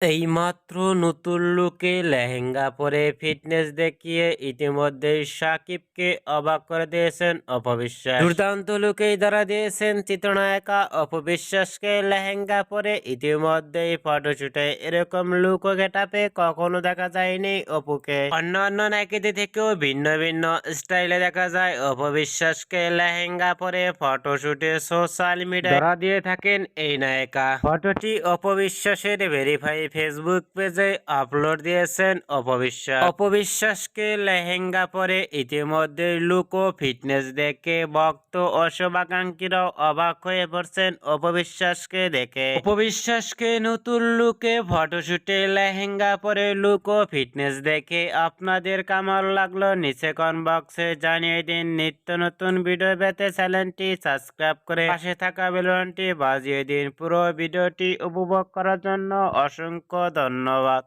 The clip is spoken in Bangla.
এইমাত্র নতুন লুকে লেহেঙ্গা পরে ফিটনেস দেখিয়ে ইতিমধ্যেই সাকিবকে অবাক করে দিয়েছেন অপবিশ্বাস দুর্দান্ত লুকেই ধরা দিয়েছেন চিত্রনায়িকা অপবিশ্বাসকে লেহেঙ্গা পরে ইতিমধ্যেই ফটোশুটে। এরকম লুক ও গেটাপে কখনো দেখা যায়নি অপুকে। অন্য অন্য নায়িকাদের থেকেও ভিন্ন ভিন্ন স্টাইলে দেখা যায় অপবিশ্বাসকে লেহেঙ্গা পরে ফটোশুটে সোশ্যাল মিডিয়ায়। ধরা দিয়ে থাকেন এই নায়িকা। ফটোটি অপবিশ্বাসের ভেরিফাই ফেসবুক পেজে আপলোড দিয়েছেন অপবিশ্বাস। অপবিশ্বাসকে লেহেঙ্গা পরে ইতিমধ্যে লুক ফিটনেস দেখে ভক্ত ও অবাক হয়ে পড়ছেন অপবিশ্বাসকে দেখে। অপবিশ্বাসকে নতুন লুকে, ফটোশুটে, লেহেঙ্গা পরে লুক ফিটনেস দেখে আপনাদের কেমন লাগল নিচে কন বক্সে জানিয়ে দিন নিত্য নতুন ভিডিও পেতে চ্যানেলটি সাবস্ক্রাইব করে পাশে থাকা বেলনটি বাজিয়ে দিন পুরো ভিডিওটি উপভোগ করার জন্য। অসংখ্য ধন্যবাদ।